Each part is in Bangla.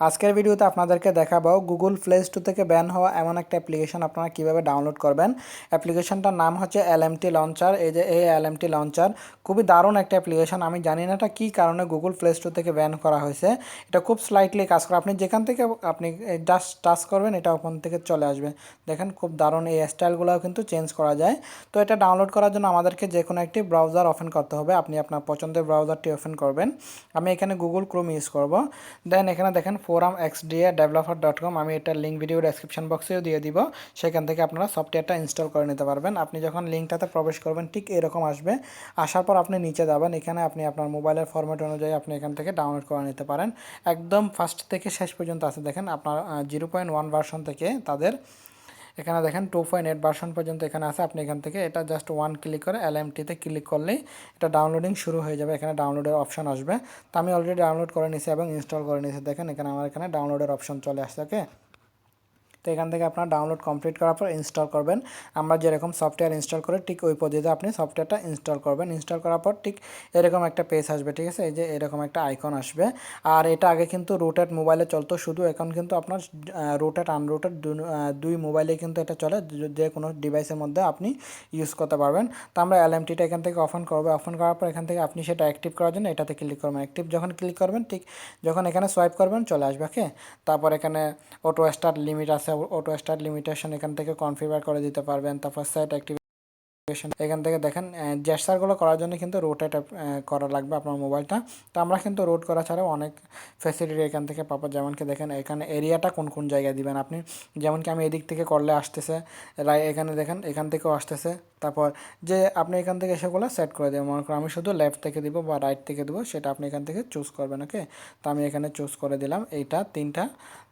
আজকের ভিডিওতে আপনাদেরকে দেখাবো গুগল প্লে স্টোর থেকে ব্যান হওয়া এমন একটা অ্যাপ্লিকেশন আপনারা কীভাবে ডাউনলোড করবেন। অ্যাপ্লিকেশনটার নাম হচ্ছে এল এলএমটি লঞ্চার এই যে এই এলএমটি লঞ্চার খুবই দারুণ একটা অ্যাপ্লিকেশন আমি জানি না এটা কী কারণে গুগল প্লে স্টোর থেকে ব্যান করা হয়েছে। এটা খুব স্লাইটলি কাজ করে। আপনি যেখান থেকে আপনি জাস্ট টাচ করবেন, এটা ওখান থেকে চলে আসবে। দেখেন খুব দারুণ এই স্টাইলগুলোও কিন্তু চেঞ্জ করা যায়। তো এটা ডাউনলোড করার জন্য আমাদেরকে যে কোনো একটি ব্রাউজার ওপেন করতে হবে। আপনি আপনার পছন্দের ব্রাউজারটি ওপেন করবেন। আমি এখানে গুগল ক্রোম ইউজ করব। দেন এখানে দেখেন forum XDA developer dot com আমি এটা লিঙ্ক ভিডিও ডেসক্রিপশন বক্সেও দিয়ে দিব। সেখান থেকে আপনারা সফটওয়্যারটা ইনস্টল করে নিতে পারবেন। আপনি যখন লিঙ্কটাতে প্রবেশ করবেন, ঠিক এরকম আসবে। আসার পর আপনি নিচে যাবেন। এখানে আপনি আপনার মোবাইলের ফরম্যাট অনুযায়ী আপনি এখান থেকে ডাউনলোড করে নিতে পারেন। একদম ফার্স্ট থেকে শেষ পর্যন্ত আছে। দেখেন আপনার জিরো পয়েন্ট ওয়ান ভার্সন থেকে তাদের এখানে দেখেন টু পয়েন্ট এইট ভার্সন পর্যন্ত এখানে আছে। আপনি এখান থেকে এটা জাস্ট ওয়ান ক্লিক করে এল টিতে ক্লিক করলেই এটা ডাউনলোডিং শুরু হয়ে যাবে। এখানে ডাউনলোডের অপশন আসবে। তো আমি অলরেডি ডাউনলোড করে নিয়েছি এবং ইনস্টল করে নিয়েছি। দেখেন এখানে আমার এখানে ডাউনলোডের অপশন চলে আসছে ওকে তো এখান থেকে আপনার ডাউনলোড কমপ্লিট করার পর ইনস্টল করবেন। আমরা যেরকম সফটওয়্যার ইনস্টল করে ঠিক ওই পদ্ধতিতে আপনি সফটওয়্যারটা ইনস্টল করবেন। ইনস্টল করার পর ঠিক এরকম একটা পেজ আসবে, ঠিক আছে? এই যে এরকম একটা আইকন আসবে। আর এটা আগে কিন্তু রুটেড মোবাইলে চলতো, শুধু এখন কিন্তু আপনার রুটেড আনরুটেড দুই মোবাইলে কিন্তু এটা চলে। যে কোনো ডিভাইসের মধ্যে আপনি ইউজ করতে পারবেন। তো আমরা এলএমটিটা এখান থেকে অফন করব। অফন করার পর এখান থেকে আপনি সেটা অ্যাক্টিভ করার জন্য এটাতে ক্লিক করবেন। অ্যাক্টিভ যখন ক্লিক করবেন, ঠিক যখন এখানে সোয়াইপ করবেন, চলে আসবে ওকে তারপর এখানে অটো স্টার্ট লিমিট আছে অটো স্টার্ট লিমিটেশন এখান থেকে কনফিগার করে দিতে পারবেন তারপর সেট অ্যাক্টিভ এখান থেকে দেখেন জেস্টারগুলো করার জন্য কিন্তু রোটেট করা লাগবে আপনার মোবাইলটা। তো আমরা কিন্তু রোড করা ছাড়াও অনেক ফ্যাসিলিটি এখান থেকে পাবো। যেমন কি দেখেন, এখানে এরিয়াটা কোন কোন জায়গায় দিবেন আপনি? যেমন কি আমি এদিক থেকে করলে আসতেছে এখানে দেখেন, এখান থেকেও আসতেছে। তারপর যে আপনি এখান থেকে সেগুলো সেট করে দেবেন। মনে করেন আমি শুধু লেফট থেকে দিব বা রাইট থেকে দেবো, সেটা আপনি এখান থেকে চুজ করবেন ওকে তো আমি এখানে চুজ করে দিলাম এইটা, তিনটা।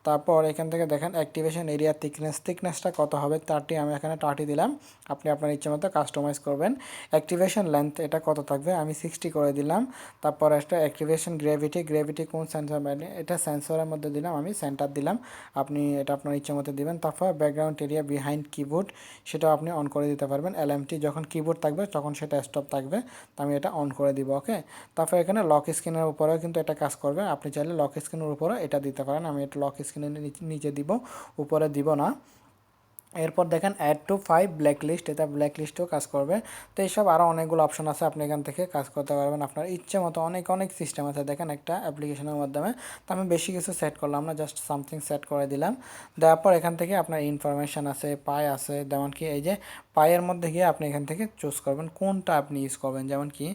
তারপর এখান থেকে দেখেন অ্যাক্টিভেশন এরিয়া থিকনেস থিকনেসটা কত হবে? তারটি আমি এখানে টার্টি দিলাম। আপনি আপনার ইচ্ছে মতো কাস্টমাইজ করবেন। অ্যাক্টিভেশন লেন্থ এটা কত থাকবে? আমি সিক্সটি করে দিলাম। তারপর একটা অ্যাক্টিভেশন গ্রেভিটি গ্রেভিটি কোন সেন্সর এটা? সেন্সরের মধ্যে দিলাম আমি সেন্টার দিলাম। আপনি এটা আপনার ইচ্ছে মতো দিবেন। তারপর ব্যাকগ্রাউন্ড এরিয়া বিহাইন্ড কিবোর্ড সেটাও আপনি অন করে দিতে পারবেন। এলএমটি যখন কিবোর্ড থাকবে, তখন সেটা স্টপ থাকবে। তো আমি এটা অন করে দিব ওকে তারপর এখানে লক স্ক্রিনের উপরেও কিন্তু এটা কাজ করবে। আপনি চাইলে লক স্ক্রিনের উপরেও এটা দিতে পারেন। আমি এটা লক স্ক্রিনের নিচে দিব, উপরে দিব না। এরপর দেখেন add to five black list এটা ব্ল্যাক লিস্টেও কাজ করবে। তো এইসব আরও অনেকগুলো অপশন আছে, আপনি এখান থেকে কাজ করতে পারবেন। আপনার ইচ্ছে মতো অনেক অনেক সিস্টেম আছে, দেখেন একটা অ্যাপ্লিকেশনের মাধ্যমে। তো আমি বেশি কিছু সেট করলাম না জাস্ট সামথিং সেট করে দিলাম। দেওয়ার পর এখান থেকে আপনার ইনফরমেশান আছে পায় আছে যেমন কি এই যে পায়ের মধ্যে গিয়ে আপনি এখান থেকে চুজ করবেন কোনটা আপনি ইউজ করবেন। যেমন কি,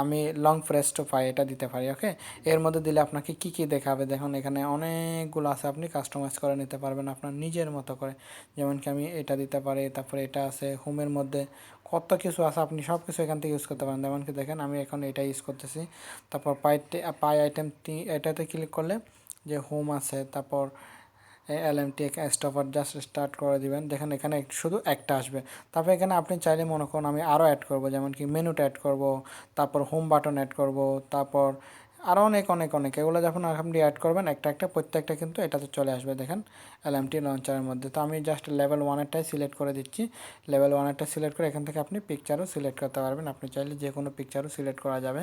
আমি লং প্রেস টু পাই এটা দিতে পারি ওকে এর মধ্যে দিলে আপনাকে কি কি দেখাবে? দেখুন, এখানে অনেকগুলো আছে, আপনি কাস্টমাইজ করে নিতে পারবেন আপনার নিজের মতো করে। যেমন কি, আমি এটা দিতে পারি, তারপরে এটা আছে হোমের মধ্যে কত কিছু আছে, আপনি সব কিছু এখান থেকে ইউজ করতে পারেন। যেমন কি, দেখেন, আমি এখন এটা ইউজ করতেছি। তারপর পাই পাই আইটেম এটাতে ক্লিক করলে যে হোম আছে, তারপর L M T stopper just start করে দিবেন। দেখেন এখানে শুধু একটা আসবে। তারপর এখানে আপনি চাইলে মনে করুন আমি আরও অ্যাড করব, যেমন কি মেনুটা অ্যাড করব, তারপর হোম বাটন অ্যাড করব, তারপর আরও অনেক অনেক অনেক। এগুলো যখন আপনি অ্যাড করবেন, একটা একটা, প্রত্যেকটা কিন্তু এটাতে চলে আসবে, দেখেন এলএমটি লঞ্চারের মধ্যে। তো আমি জাস্ট লেভেল ওয়ানেরটাই সিলেক্ট করে দিচ্ছি। লেভেল ওয়ানেরটা সিলেক্ট করে এখান থেকে আপনি পিকচারও সিলেক্ট করতে পারবেন। আপনি চাইলে যে কোনো পিকচারও সিলেক্ট করা যাবে।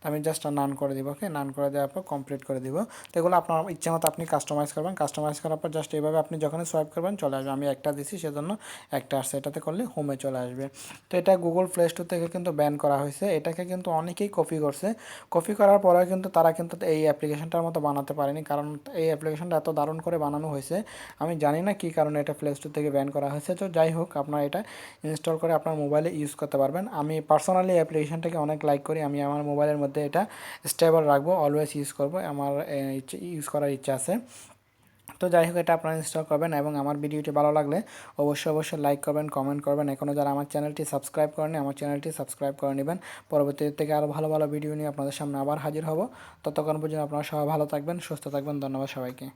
তো আমি জাস্ট নান করে দিব ওকে নান করে দেওয়ার পর কমপ্লিট করে দিব। তো এগুলো আপনার ইচ্ছে মতো আপনি কাস্টমাইজ করবেন। কাস্টমাইজ করার পর জাস্ট এইভাবে আপনি যখন সোয়াইপ করবেন, চলে আসবে। আমি একটা দিছি, সেজন্য একটা আসছে। এটাতে করলে হোমে চলে আসবে। তো এটা গুগল প্লে স্টোর থেকে কিন্তু ব্যান করা হয়েছে। এটাকে কিন্তু অনেকেই কপি করছে। কপি করার পরে কিন্তু তারা কিন্তু এই অ্যাপ্লিকেশনটার মতো বানাতে পারেনি। কারণ এই অ্যাপ্লিকেশনটা এত দারুণ করে বানানো হয়েছে। আমি জানি না কী কারণে এটা প্লে স্টোর থেকে ব্যান করা হয়েছে। তো যাই হোক, আপনারা এটা ইনস্টল করে আপনার মোবাইলে ইউজ করতে পারবেন। আমি পার্সোনালি অ্যাপ্লিকেশনটাকে অনেক লাইক করি। আমি আমার মোবাইলের মধ্যে এটা স্টেবল রাখব অলওয়েজ ইউজ করব। আমার ইউজ করার ইচ্ছা আছে। তো যাই হোক, এটা আপনারা ইনস্টল করবেন এবং আমার ভিডিওটি ভালো লাগলে অবশ্যই অবশ্যই লাইক করবেন কমেন্ট করবেন। এখনও যারা আমার চ্যানেলটি সাবস্ক্রাইব করেনি আমার চ্যানেলটি সাবস্ক্রাইব করে নেবেন। পরবর্তী থেকে আরও ভালো ভালো ভিডিও নিয়ে আপনাদের সামনে আবার হাজির হব। ততক্ষণ পর্যন্ত আপনারা সবাই ভালো থাকবেন, সুস্থ থাকবেন। ধন্যবাদ সবাইকে।